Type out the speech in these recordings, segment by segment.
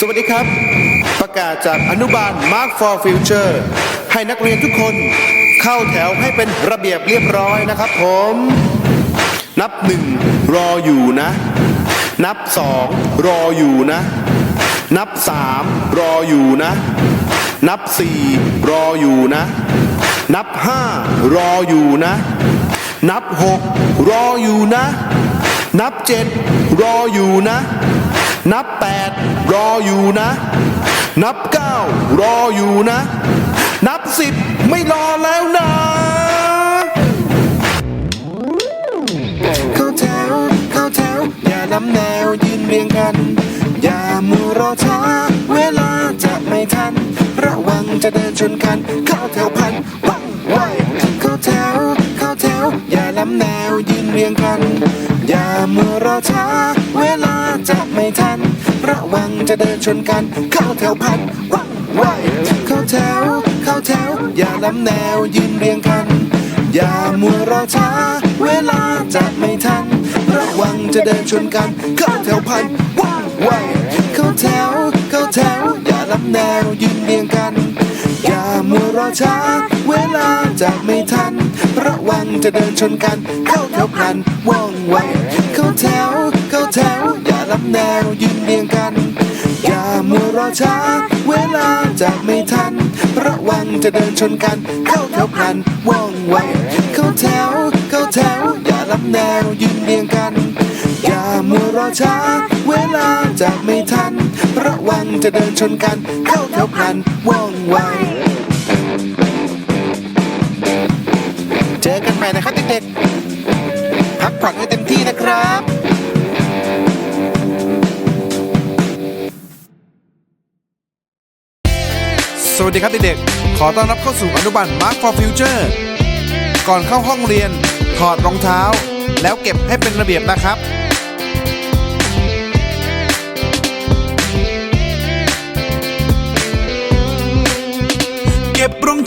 สวัสดีครับ ประกาศจากอนุบาล Mark for Future ให้นักเรียนทุกคนเข้าแถวให้เป็นระเบียบเรียบร้อยนะครับผม นับหนึ่งรออยู่นะ นับสองรออยู่นะ นับสามรออยู่นะ นับสี่รออยู่นะ นับห้ารออยู่นะ นับหกรออยู่นะ นับเจ็ดรออยู่นะ นับแปดรออยู่นะ นับเก้ารออยู่นะ นับสิบไม่รอแล้วนะเข้าแถวเข้าแถว อย่าล้ำแนวยืนเรียงกัน อย่ามัวรอช้า เวลาจะไม่ทัน ระวังจะเดินชนกัน เข้าแถวพันว่องไวเข้าแถวเข้าแถว อย่าล้ำแนวยืนเรียงกัน อย่ามัวรอช้า เวลาจะไม่ทัน ระวังจะเดินชนกัน เข้าแถวพันว่องไวเข้าแถว เข้าแถว อย่าล้ำแนวยืนเรียงกัน อย่ามัวรอช้า เวลาจะไม่ทัน ระวังจะเดินชนกัน เข้าแถวพันว่องไวเข้าแถว เข้าแถว อย่าล้ำแนวยืนเรียงกัน อย่ามัวรอช้า เวลาจะไม่ทัน ระวังจะเดินชนกัน เข้าแถวพลันว่องไวเข้าแถว เข้าแถว อย่าล้ำแนวยืนเรียงกัน อย่ามัวรอช้า เวลาจะไม่ทัน ระวังจะเดินชนกัน เข้าแถวพลันว่องไวเข้าแถว เข้าแถว อย่าล้ำแนวยืนเรียงกัน อย่ามัวรอช้า เวลาจะไม่ทัน ระวังจะเดินชนกัน เข้าแถวพลันว่องไว เด็กๆ พักผ่อนให้เต็มที่นะครับสวัสดีครับเด็กๆ ขอต้อนรับเข้าสู่อนุบาล Mark for Future ก่อนเข้าห้องเรียน ถอดรองเท้า แล้วเก็บให้เป็นระเบียบนะครับ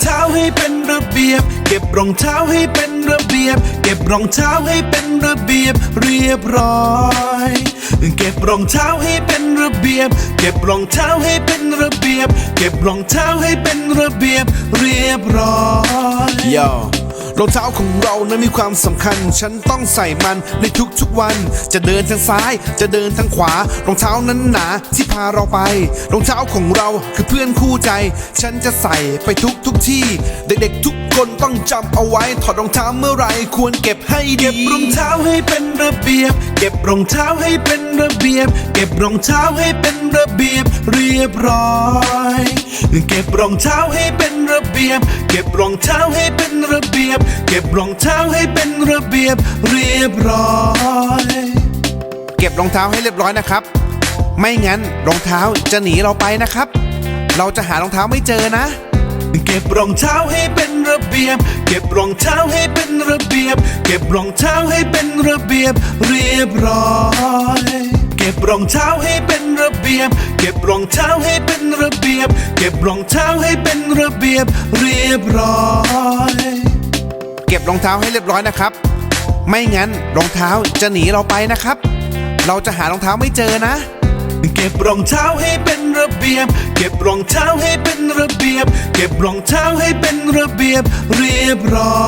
เท้าให้เป็นระเบียบ เก็บรองเท้าให้เป็นระเบียบ เก็บรองเท้าให้เป็นระเบียบ เรียบร้อยเก็บรองเท้าให้เป็นระเบียบ เก็บรองเท้าให้เป็นระเบียบ เก็บรองเท้าให้เป็นระเบียบ เรียบร้อยโย รองเท้าของเรานั้นมีความสำคัญ ฉันต้องใส่มันในทุกๆวัน จะเดินทางซ้าย จะเดินทางขวา รองเท้านั้นหนาที่พาเราไป รองเท้าของเราคือเพื่อนคู่ใจ ฉันจะใส่ไปทุกทุกๆที่ เด็กๆทุกคนต้องจำเอาไว้ ถอดรองเท้าเมื่อไรควรเก็บให้ดี เก็บรองเท้าให้เป็นระเบียบ เก็บรองเท้าให้เป็นระเบียบ เก็บรองเท้าให้เป็นระเบียบเรียบร้อยเก็บรองเท้าให้เป็นระเบียบ เก็บรองเท้าให้เป็นระเบียบ เก็บรองเท้าให้เป็นระเบียบ เรียบร้อย เก็บรองเท้าให้เรียบร้อยนะครับ ไม่งั้นรองเท้าจะหนีเราไปนะครับ เราจะหารองเท้าไม่เจอนะ เก็บรองเท้าให้เป็นระเบียบ เก็บรองเท้าให้เป็นระเบียบ เก็บรองเท้าให้เป็นระเบียบ เรียบร้อย เก็บรองเท้าให้เป็นระเบียบ เก็บรองเท้าให้เป็นระเบียบ เก็บรองเท้าให้เป็นระเบียบ เรียบร้อย เก็บรองเท้าให้เรียบร้อยนะครับ ไม่งั้นรองเท้าจะหนีเราไปนะครับ เราจะหารองเท้าไม่เจอนะ เก็บรองเท้าให้เป็นระเบียบ เก็บรองเท้าให้เป็นระเบียบ เก็บรองเท้าให้เป็นระเบียบ เรียบร้อ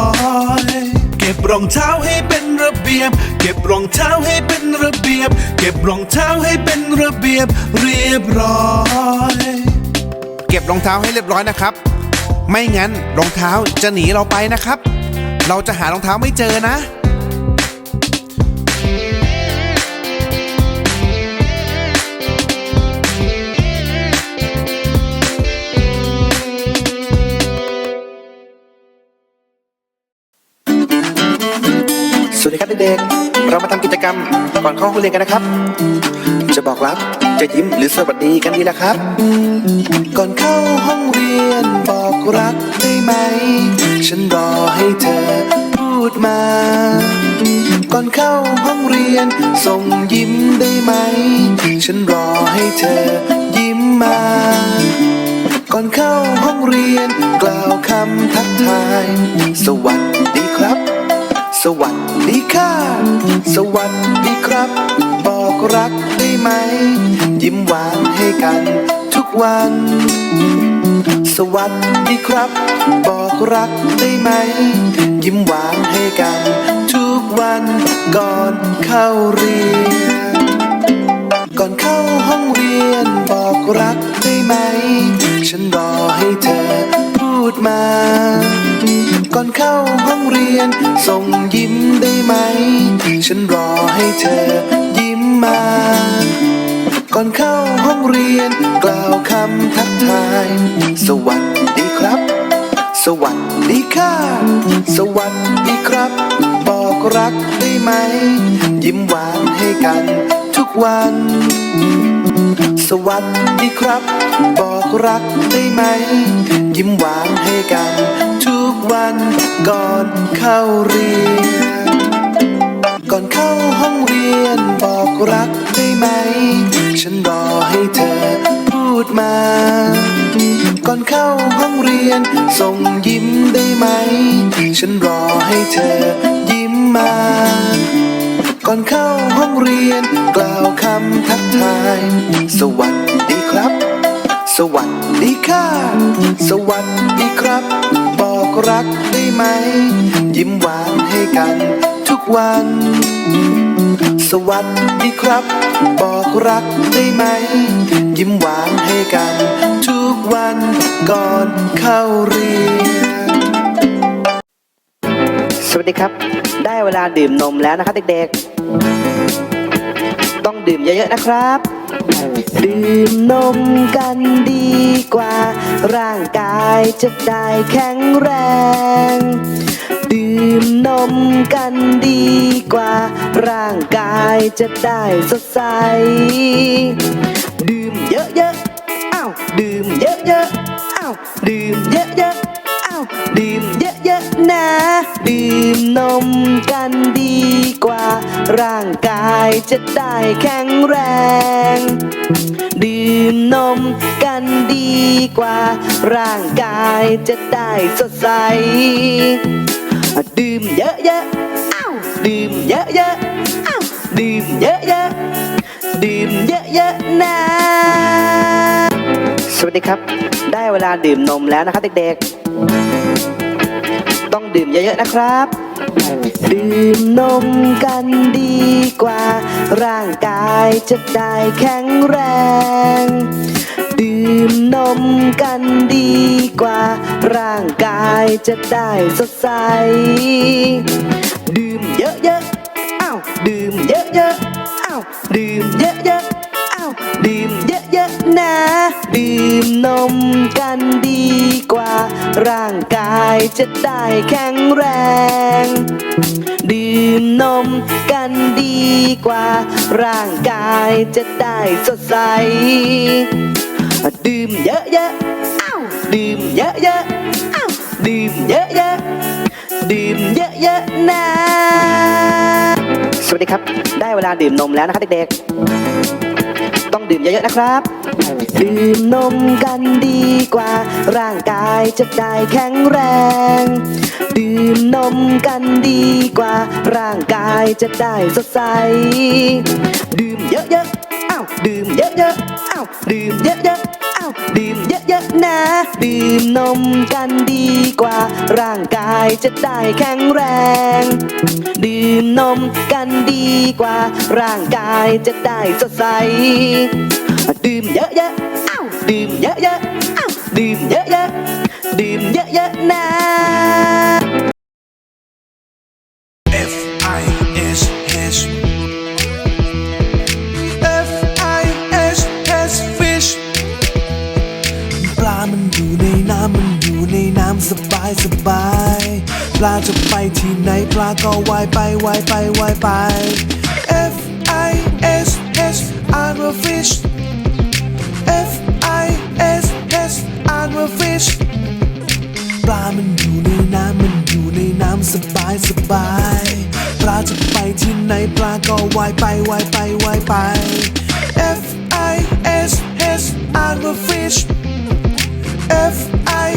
ยเก็บรองเท้าให้เป็นระเบียบ เก็บรองเท้าให้เป็นระเบียบ เก็บรองเท้าให้เป็นระเบียบ เรียบร้อย เก็บรองเท้าให้เรียบร้อยนะครับ ไม่งั้นรองเท้าจะหนีเราไปนะครับ เราจะหารองเท้าไม่เจอนะ สวัสดีครับเด็กๆ เรามาทำกิจกรรมก่อนเข้าห้องเรียนกันนะครับ จะบอกรักจะยิ้มหรือสวัสดีกันดีล่ะครับ ก่อนเข้าห้องเรียนบอกรักได้ไหม ฉันรอให้เธอพูดมา ก่อนเข้าห้องเรียนส่งยิ้มได้ไหม ฉันรอให้เธอยิ้มมา ก่อนเข้าห้องเรียนกล่าวคำทักทาย สวัสดีครับ สวัสดีค่ะ สวัสดีครับ บอกรักได้ไหม ยิ้มหวานให้กันทุกวัน สวัสดีครับ บอกรักได้ไหม ยิ้มหวานให้กันทุกวันก่อนเข้าเรียน ก่อนเข้าห้องเรียนบอกรักได้ไหม ฉันรอให้เธอพูดมา ก่อนเข้าห้องเรียน ส่งยิ้มได้ไหม ฉันรอให้เธอยิ้มมา ก่อนเข้าห้องเรียน กล่าวคำทักทาย สวัสดีครับ สวัสดีค่ะ สวัสดีครับ บอกรักได้ไหม ยิ้มหวานให้กันทุกวัน สวัสดีครับ บอกรักได้ไหม ยิ้มหวานให้กัน ทุกวันก่อนเข้าเรียน ก่อนเข้าห้องเรียน บอกรักได้ไหม ฉันรอให้เธอพูดมา ก่อนเข้าห้องเรียน ส่งยิ้มได้ไหม ฉันรอให้เธอยิ้มมา ก่อนเข้าห้องเรียน กล่าวคำทักทาย สวัสดีครับ สวัสดีค่ะ สวัสดีครับ บอกรักได้ไหม ยิ้มหวานให้กัน ทุกวัน สวัสดีครับ บอกรักได้ไหม ยิ้มหวานให้กัน ทุกวันก่อนเข้าเรียน สวัสดีครับ ได้เวลาดื่มนมแล้วนะครับเด็กๆ ต้องดื่มเยอะๆนะครับ ดื่มนมกันดีกว่า ร่างกายจะได้แข็งแรง ดื่มนมกันดีกว่า ร่างกายจะได้สดใส ดื่มเยอะๆอ้าวดื่มเยอะๆอ้าวดื่มเยอะๆ นะ ดื่มนมกันดีกว่า ร่างกายจะได้แข็งแรง ดื่มนมกันดีกว่า ร่างกายจะได้สดใส ดื่มเยอะๆอ้าวดื่มเยอะๆอ้าวดื่มเยอะๆดื่มเยอะๆนะ สวัสดีครับ ได้เวลาดื่มนมแล้วนะครับเด็กๆ ต้องดื่มเยอะๆนะครับ ดื่มนมกันดีกว่า ร่างกายจะได้แข็งแรง ดื่มนมกันดีกว่า ร่างกายจะได้สดใส ดื่มเยอะๆอ้าวดื่มเยอะๆอ้าวดื่มเยอะ ดื่มนมกันดีกว่า ร่างกายจะได้แข็งแรง ดื่มนมกันดีกว่า ร่างกายจะได้สดใส ดื่มเยอะๆอ้าวดื่มเยอะๆอ้าวดื่มเยอะๆดื่มเยอะๆนะสวัสดีครับ ได้เวลาดื่มนมแล้วนะครับเด็กๆ ต้องดื่มเยอะๆนะครับ ดื่มนมกันดีกว่า ร่างกายจะได้แข็งแรง ดื่มนมกันดีกว่า ร่างกายจะได้สดใส ดื่มเยอะๆอ้าวดื่มเยอะๆอ้าวดื่มเยอะๆอ้าวดื่มเยอะๆนะ ดื่มนมกันดีกว่า ร่างกายจะได้แข็งแรง ดื่มนมกันดีกว่า ร่างกายจะได้สดใส ดื่มเยอะๆอ้าวดื่มเยอะๆอ้าวดื่มเยอะๆดื่มเยอะๆนะ F I S H F I S H fish ปลามันอยู่ในน้ำมันอยู่ในน้ำสบายสบายปลาจะไปที่ไหนปลาก็ว่ายไปว่ายไปว่ายไป F I S H อ่านว่า fish ปลามันอยู่ในน้ำมันอยู่ในน้ำสบายสบายปลาจะไปที่ไหนปลาก็ว่ายไปว่ายไปว่ายไป F I S H อ่านว่า fish F I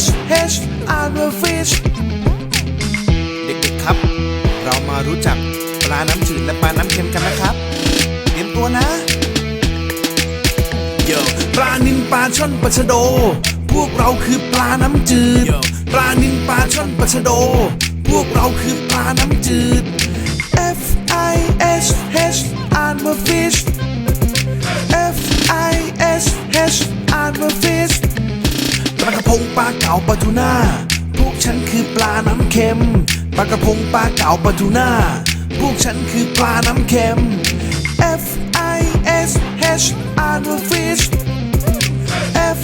S H อ่านว่า fish เด็กๆครับ เรามารู้จักปลาน้ำจืดและปลาน้ำเค็มกันนะครับเตรียมตัวนะลาช่อนปลาชะโด พวกเราคือปลาน้ำจืด ปลานิลปลาช่อนปลาชะโด พวกเราคือปลาน้ำจืด F I S H อ่านว่า fish F I S H อ่านว่า fish ปลากระพงปลาเก๋าปลาทูน่า พวกฉันคือปลาน้ำเค็ม ปลากระพงปลาเก๋าปลาทูน่า พวกฉันคือปลาน้ำเค็ม F I S H อ่านว่า fish F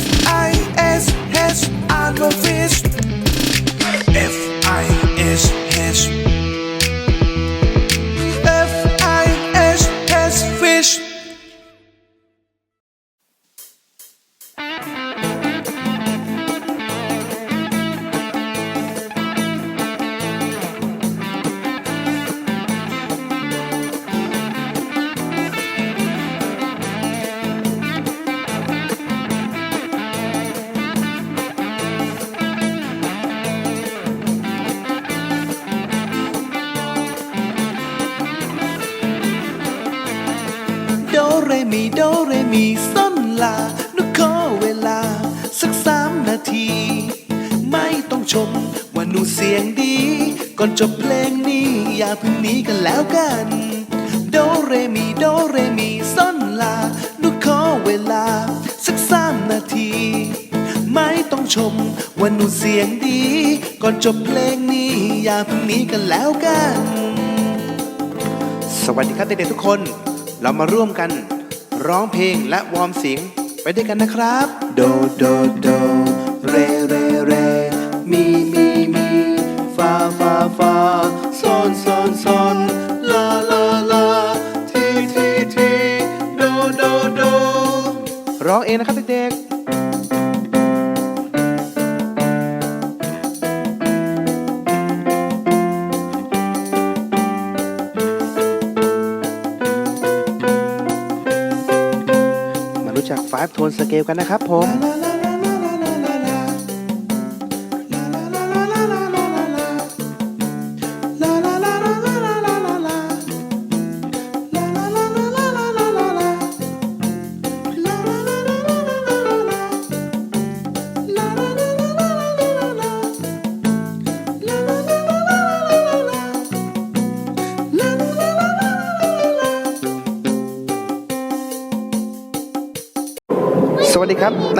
I S H อ่านว่า fish F I S H ที ไม่ต้องชมว่าหนูเสียงดี ก่อนจบเพลงนี้อย่าเพึ่งหนีกันแล้วกัน โดเรมีโดเรมีส้นลาหนุขอเวลา สักสามนาที ไม่ต้องชมว่าหนูเสียงดี ก่อนจบเพลงนี้อย่าเพึ่งหนีกันแล้วกัน สวัสดีครับเด็กๆทุกคน เรามาร่วมกัน ร้องเพลงและวอร์มเสียงไปด้วยกันนะครับ โดโดโด เรเรเรมีมีมีฟาฟาฟาซอนซอนซอนลาลาลาทีทีทีโดโดโดร้องเองนะครับเด็กๆมารู้จัก5โทนสเกลกันนะครับผม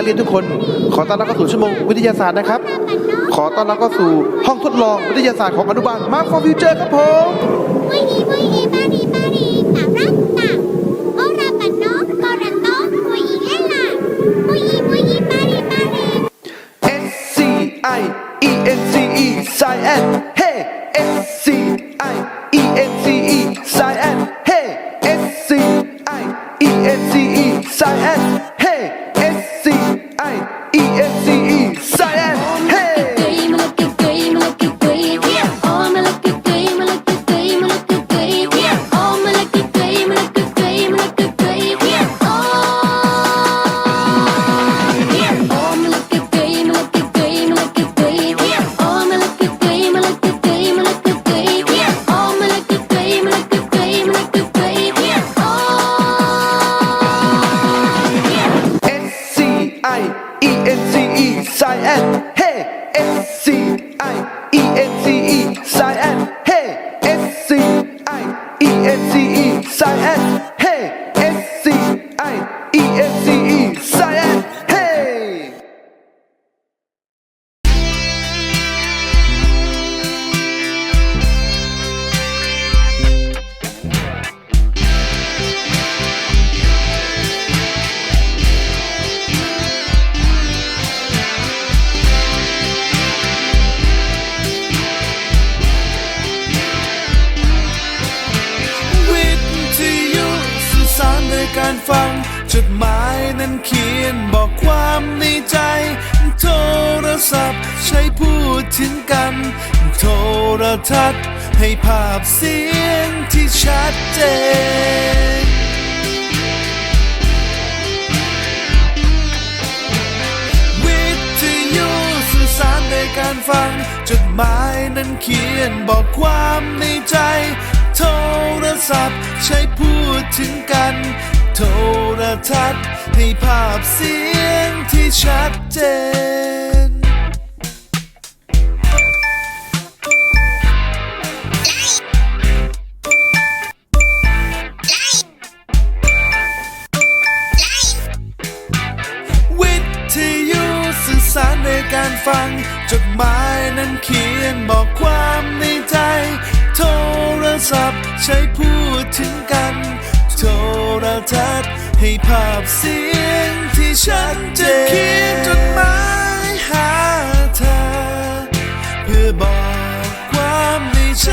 เรียนทุกคน ขอต้อนรับเข้าสู่ชั่วโมงวิทยาศาสตร์นะครับ ขอต้อนรับเข้าสู่ห้องทดลองวิทยาศาสตร์ของอนุบาลมาร์คฟอร์ฟิวเจอร์ครับผม Muy muy mari mari taranta. Ora pano corato muy hela. Muy muy mari mari. S C I E N C E Science การฟัง จดหมายนั้นเขียนบอกความในใจ โทรศัพท์ใช้พูดถึงกัน โทรทัศน์ให้ภาพเสียงที่ชัดเจนวิทยุสื่อสารในการฟัง จดหมายนั้นเขียนบอกความในใจ โทรศัพท์ใช้พูดถึงกัน โทรทัศน์ให้ภาพเสียงที่ชัดเจนเขียนจดหมายหาเธอ เพื่อบอกความในใจ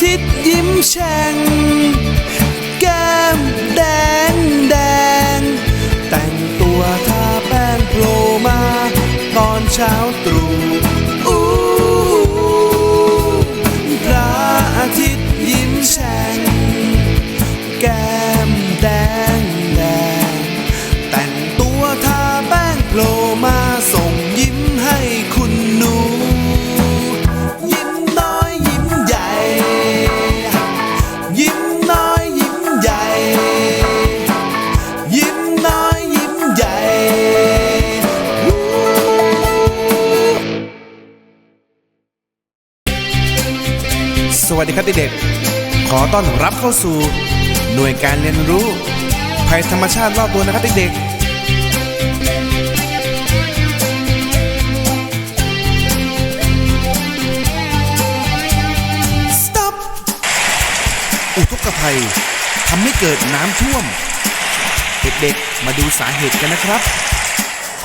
ทิตย์ยิ้มแฉ่ง แก้มแดงแดง แต่งตัวทาแป้งโผล่มา ตอนเช้าตรู่ วัสดีครับเด็กๆขอต้อนรับเข้าสู่ หน่วยการเรียนรู้ ภัยธรรมชาติรอบตัวนะครับเด็กๆ Stop อุทกภัยทำให้เกิดน้ำท่วม เด็กๆ มาดูสาเหตุกันนะครับ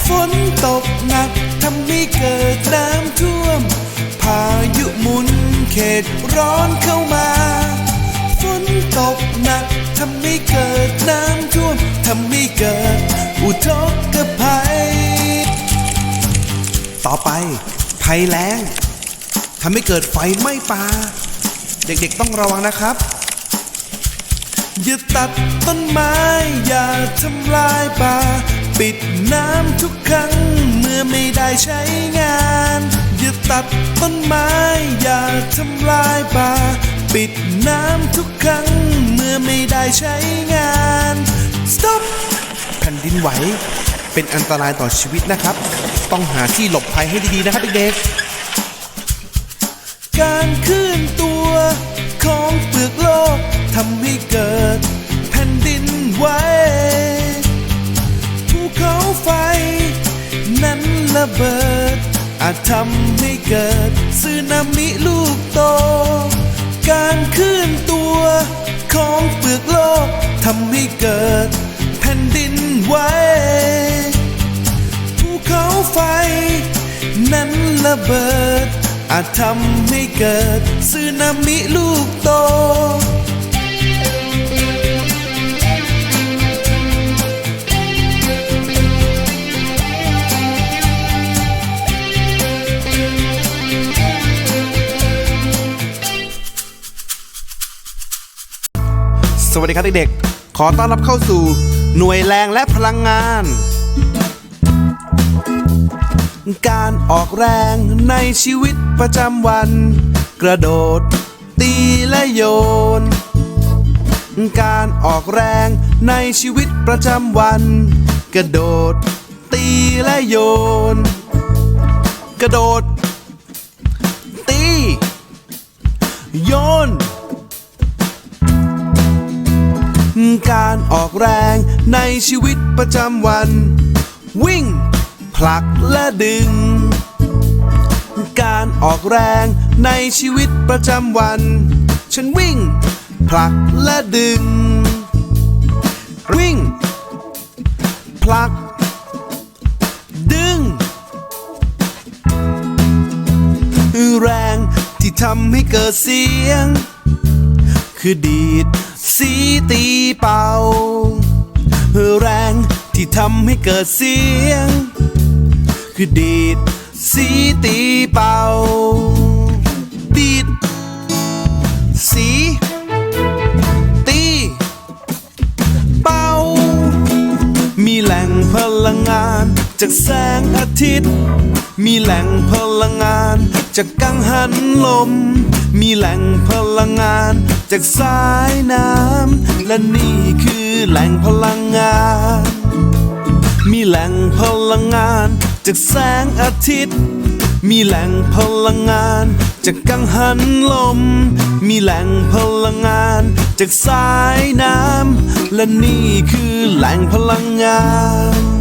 ฝนตกหนักทำให้เกิดน้ำท่วม พายุหมุน เขตร้อนเข้ามา ฝนตกหนักทำให้เกิดน้ำท่วมทำให้เกิด อุทกภัย ต่อไปภัยแล้งทำให้เกิดไฟไหม้ป่า เด็กๆต้องระวังนะครับอย่าตัดต้นไม้ อย่าทำลายป่า ปิดน้ำทุกครั้ง เมื่อไม่ได้ใช้งาน อย่าตัดต้นไม้อย่าทำลายป่า ปิดน้ำทุกครั้งเมื่อไม่ได้ใช้งาน stop แผ่นดินไหว เป็นอันตรายต่อชีวิตนะครับ ต้องหาที่หลบภัยให้ดีๆนะครับเด็กๆการเคลื่อนตัวของเปลือกโลกทำให้เกิดแผ่นดินไหวภูเขาไฟ นั้นระเบิด อาจทำให้เกิดสึนามิลูกโต การเคลื่อนตัวของเปลือกโลกทำให้เกิดแผ่นดินไหวภูเขาไฟ นั้นระเบิด อาจทำให้เกิดสึนามิลูกโต สวัสดีครับเด็กๆ ขอต้อนรับเข้าสู่ หน่วยแรงและพลังงาน การออกแรงในชีวิตประจำวัน กระโดด ตีและโยน การออกแรงในชีวิตประจำวัน กระโดด ตีและโยน กระโดด ตี โยน การออกแรงในชีวิตประจำวัน วิ่ง ผลักและดึง การออกแรงในชีวิตประจำวัน ฉันวิ่ง ผลักและดึง วิ่ง ผลัก ดึง แรงที่ทำให้เกิดเสียง คือดีด สีตีเป่า แรงที่ทำให้เกิดเสียง คือดีดสีตีเป่า ดีด สีตีเป่า มีแหล่งพลังงานจากแสงอาทิตย์ มีแหล่งพลังงานจากกังหันลม มีแหล่งพลังงาน จากสายน้ำ และนี่คือแหล่งพลังงาน มีแหล่งพลังงาน จากแสงอาทิตย์ มีแหล่งพลังงาน จากกังหันลม มีแหล่งพลังงาน จากสายน้ำ และนี่คือแหล่งพลังงาน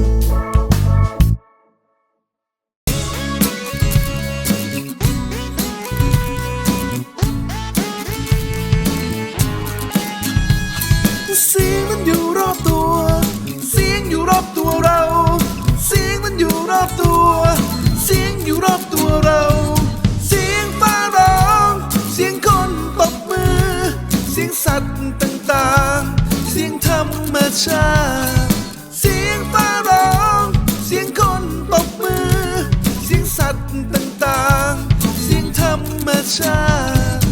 สัตว์ต่างๆ เสียงธรรมชาติ เสียงฟ้าร้อง เสียงคนตบมือ เสียงสัตว์ต่างๆ เสียงธรรมชาติ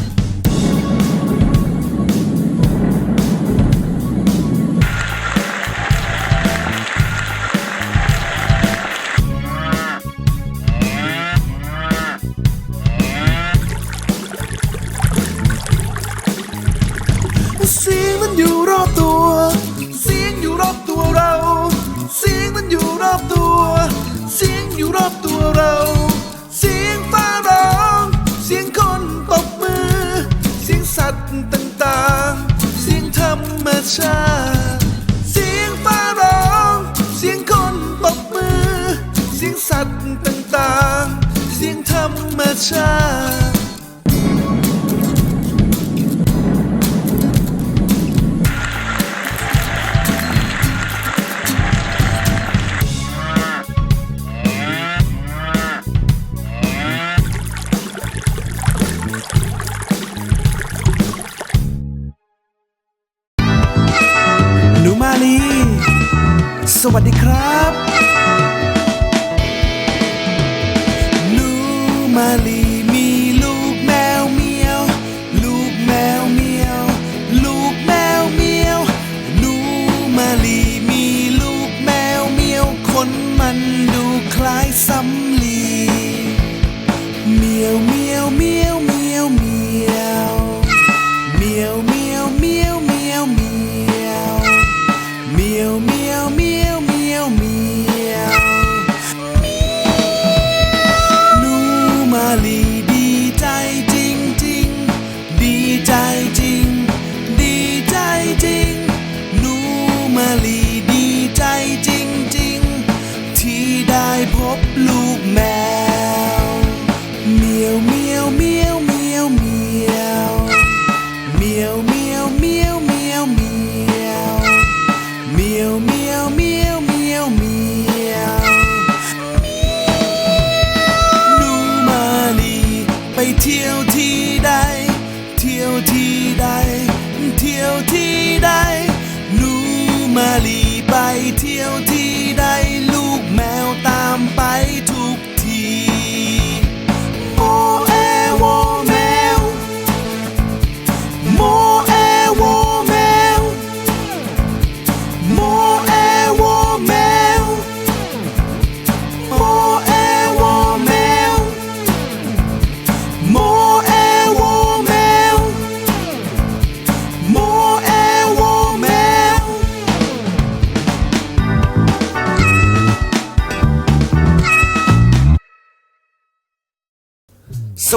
อยู่รอบตัวเรา เสียงฟ้าร้อง เสียงคนตบมือ เสียงสัตว์ต่างๆ เสียงธรรมชาติ เสียงฟ้าร้อง เสียงคนตบมือ เสียงสัตว์ต่างๆ เสียงธรรมชาติ วัสดีครับ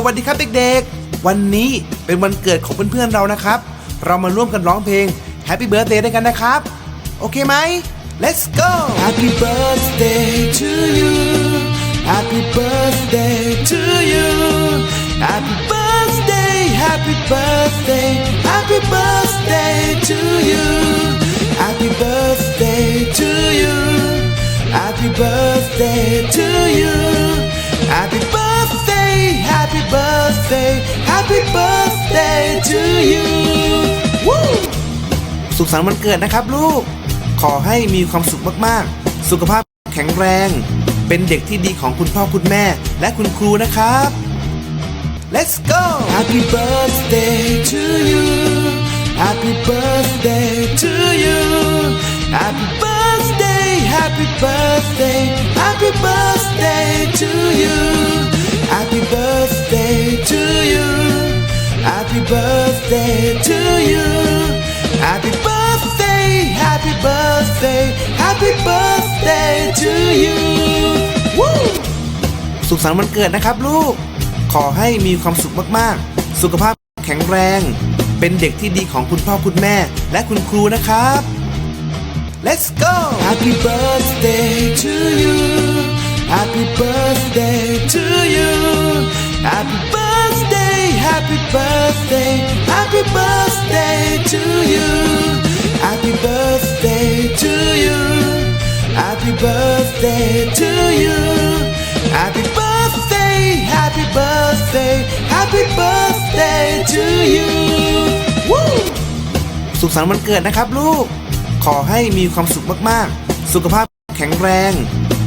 วัสดีครับเด็กๆ วันนี้เป็นวันเกิดของเพื่อนๆเรานะครับ เรามาร่วมกันร้องเพลง Happy Birthday ด้วยกันนะครับ โอเคไหม Let's go Happy birthday to you Happy birthday to you Happy birthday Happy birthday Happy birthday to you Happy birthday to you Happy birthday to you Happy birthday Happy birthday Happy birthday to you Woo! สุขสันต์วันเกิดนะครับลูก ขอให้มีความสุขมากๆ สุขภาพแข็งแรง เป็นเด็กที่ดีของคุณพ่อคุณแม่และคุณครูนะครับ Let's go Happy birthday to you Happy birthday to you Happy birthday Happy birthday Happy birthday to you Happy birthday birthday to you Happy birthday to you Happy birthday Happy birthday Happy birthday to you Woo! สุขสันต์วันเกิดนะครับลูก ขอให้มีความสุขมากๆ สุขภาพแข็งแรง เป็นเด็กที่ดีของคุณพ่อคุณแม่ และคุณครูนะครับ Let's go Happy birthday to you Happy birthday to you Happy birthday Happy birthday Happy birthday to you Happy birthday to you Happy birthday to you Happy birthday Happy birthday Happy birthday to you Woo! สุขสันต์วันเกิดนะครับลูก ขอให้มีความสุขมากๆ สุขภาพแข็งแรง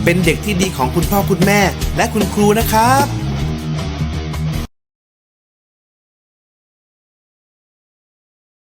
เป็นเด็กที่ดีของคุณพ่อคุณแม่และคุณครูนะครับ